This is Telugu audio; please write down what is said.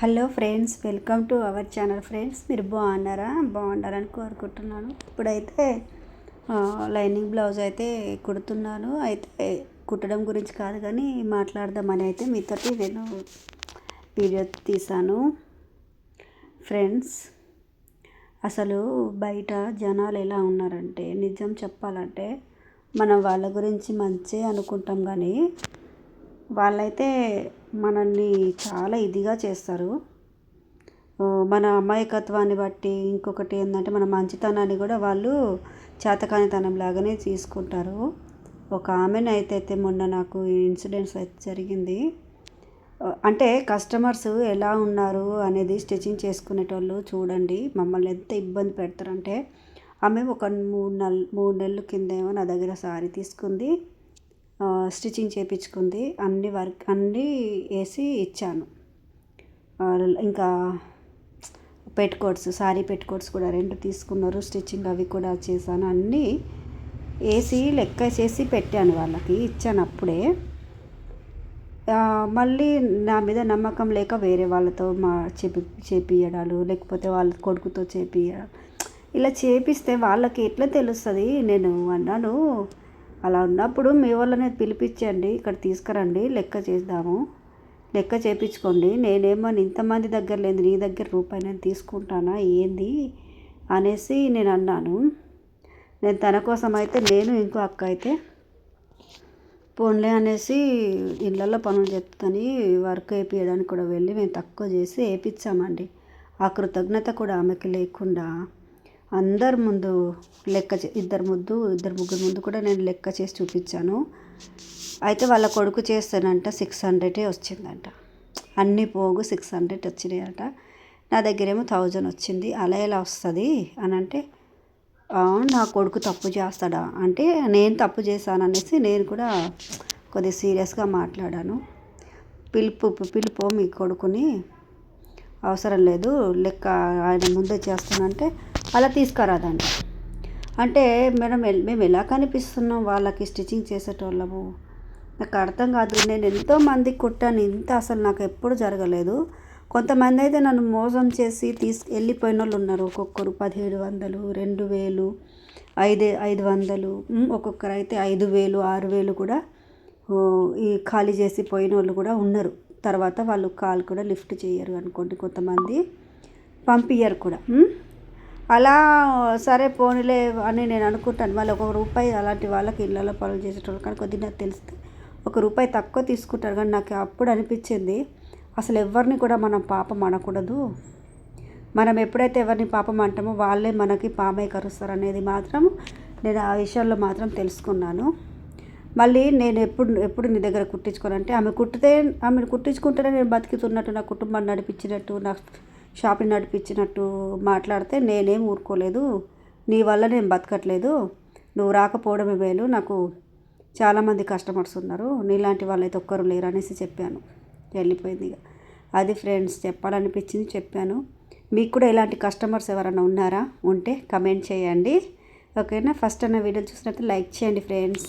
Hello friends welcome to our channel friends. మీరు బాగున్నారా? బాగుండాలని కోరుకుంటున్నాను. ఇప్పుడైతే లైనింగ్ బ్లౌజ్ అయితే కుడుతున్నాను. అయితే కుట్టడం గురించి కాదు కానీ మాట్లాడదామని అయితే మీతోటి నేను వీడియో తీశాను. ఫ్రెండ్స్ అసలు బయట జనాలు ఎలా ఉన్నారంటే నిజం చెప్పాలంటే మనం వాళ్ళ గురించి మంచి అనుకుంటాం కానీ వాళ్ళైతే మనల్ని చాలా ఇదిగా చేస్తారు. మన అమాయకత్వాన్ని బట్టి ఇంకొకటి ఏంటంటే మన మంచితనాన్ని కూడా వాళ్ళు చేతకానితనం లాగానే తీసుకుంటారు. ఒక ఆమెను అయితే మొన్న నాకు ఈ ఇన్సిడెంట్స్ అయితే జరిగింది. అంటే కస్టమర్స్ ఎలా ఉన్నారు అనేది స్టిచ్చింగ్ చేసుకునేటోళ్ళు చూడండి మమ్మల్ని ఎంత ఇబ్బంది పెడతారంటే ఆమె ఒక మూడు నెల మూడు నెలల కిందేమో నా దగ్గర సారీ తీసుకుంది. స్టిచ్చింగ్ చేయించుకుంది అన్ని వర్క్ అన్నీ వేసి ఇచ్చాను. ఇంకా పెట్కోట్స్ సారీ పెట్కోట్స్ కూడా రెండు తీసుకున్నారు. స్టిచ్చింగ్ అవి కూడా చేశాను. అన్నీ వేసి లెక్క చేసి పెట్టాను వాళ్ళకి. ఇచ్చాను అప్పుడే. మళ్ళీ నా మీద నమ్మకం లేక వేరే వాళ్ళతో మా చేపి చేపియడాలు లేకపోతే వాళ్ళ కొడుకుతో చేపియ ఇలా చేపిస్తే వాళ్ళకి ఎట్లా తెలుస్తుంది? నేను అన్నాను అలా ఉన్నప్పుడు మీ వాళ్ళని పిలిపించండి ఇక్కడ తీసుకురండి లెక్క చేద్దాము. లెక్క చేపించుకోండి. నేనేమో ఇంతమంది దగ్గర లేదు నీ దగ్గర రూపాయి నేను తీసుకుంటానా ఏంది అనేసి నేను అన్నాను. నేను తన కోసం అయితే నేను ఇంకో అక్క అయితే పోన్లే అనేసి ఇళ్ళల్లో పనులు చెప్తాని వర్క్ వేయించడానికి కూడా వెళ్ళి మేము తక్కువ చేసి వేయించామండి ఆ కృతజ్ఞత కూడా ఆమెకి లేకుండా అందరి ముందు లెక్క చే ఇద్దరు ముందు ఇద్దరు ముగ్గురు ముందు కూడా నేను లెక్క చేసి చూపించాను. అయితే వాళ్ళ కొడుకు చేస్తానంట సిక్స్ హండ్రెడే వచ్చిందంట. అన్నీ పోగు సిక్స్ హండ్రెడ్ వచ్చినాయట. నా దగ్గరేమో థౌజండ్ వచ్చింది అలా ఎలా వస్తుంది? అని అంటే నా కొడుకు తప్పు చేస్తాడా? అంటే నేను తప్పు చేశాను అనేసి నేను కూడా కొద్దిగా సీరియస్గా మాట్లాడాను. పిలుపు పిలుపు మీ కొడుకుని. అవసరం లేదు లెక్క ఆయన ముందే చేస్తానంటే అలా తీసుకురాదంట. అంటే మేడం మేము ఎలా కనిపిస్తున్నాం వాళ్ళకి స్టిచ్చింగ్ చేసేటోళ్ళము? నాకు అర్థం కాదు. నేను ఎంతోమంది కుట్టాను. ఇంత అసలు నాకు ఎప్పుడు జరగలేదు. కొంతమంది అయితే నన్ను మోసం చేసి తీసుకెళ్ళిపోయిన వాళ్ళు ఉన్నారు. ఒక్కొక్కరు పదిహేడు వందలు రెండు వేలు ఐదు ఐదు వందలు ఒక్కొక్కరు అయితే ఐదు వేలు ఆరు వేలు కూడా ఈ ఖాళీ చేసి పోయిన వాళ్ళు కూడా ఉన్నారు. తర్వాత వాళ్ళు కాల్ కూడా లిఫ్ట్ చేయరు అనుకోండి కొంతమంది. పంపించరు కూడా. అలా సరే పోనీలే అని నేను అనుకుంటాను. మళ్ళీ ఒక రూపాయి అలాంటి వాళ్ళకి ఇళ్ళలో పనులు చేసేటోళ్ళు కానీ కొద్దిగా నాకు తెలిస్తే ఒక రూపాయి తక్కువ తీసుకుంటారు. కానీ నాకు అప్పుడు అనిపించింది అసలు ఎవరిని కూడా మనం పాపం అనకూడదు. మనం ఎప్పుడైతే ఎవరిని పాపం అంటామో వాళ్ళే మనకి పామై కరుస్తారు అనేది మాత్రం నేను ఆ విషయంలో మాత్రం తెలుసుకున్నాను. మళ్ళీ నేను ఎప్పుడు ఎప్పుడు నీ దగ్గర కుట్టించుకోనంటే ఆమె కుట్టితే ఆమెను కుట్టించుకుంటేనే నేను బతుకుతున్నట్టు నా కుటుంబాన్ని నడిపించినట్టు నా షాపింగ్ నడిపించినట్టు మాట్లాడితే నేనేం ఊరుకోలేదు. నీ వల్ల నేను బతకట్లేదు. నువ్వు రాకపోవడమే వేలు నాకు చాలామంది కస్టమర్స్ ఉన్నారు. నీలాంటి వాళ్ళైతే ఒక్కరు లేరు అనేసి చెప్పాను. వెళ్ళిపోయింది ఇక. అది ఫ్రెండ్స్ చెప్పాలనిపించింది చెప్పాను. మీకు కూడా ఇలాంటి కస్టమర్స్ ఎవరైనా ఉన్నారా? ఉంటే కమెంట్ చేయండి. ఓకేనా? ఫస్ట్ అన్న వీడియో చూసినట్టు లైక్ చేయండి ఫ్రెండ్స్.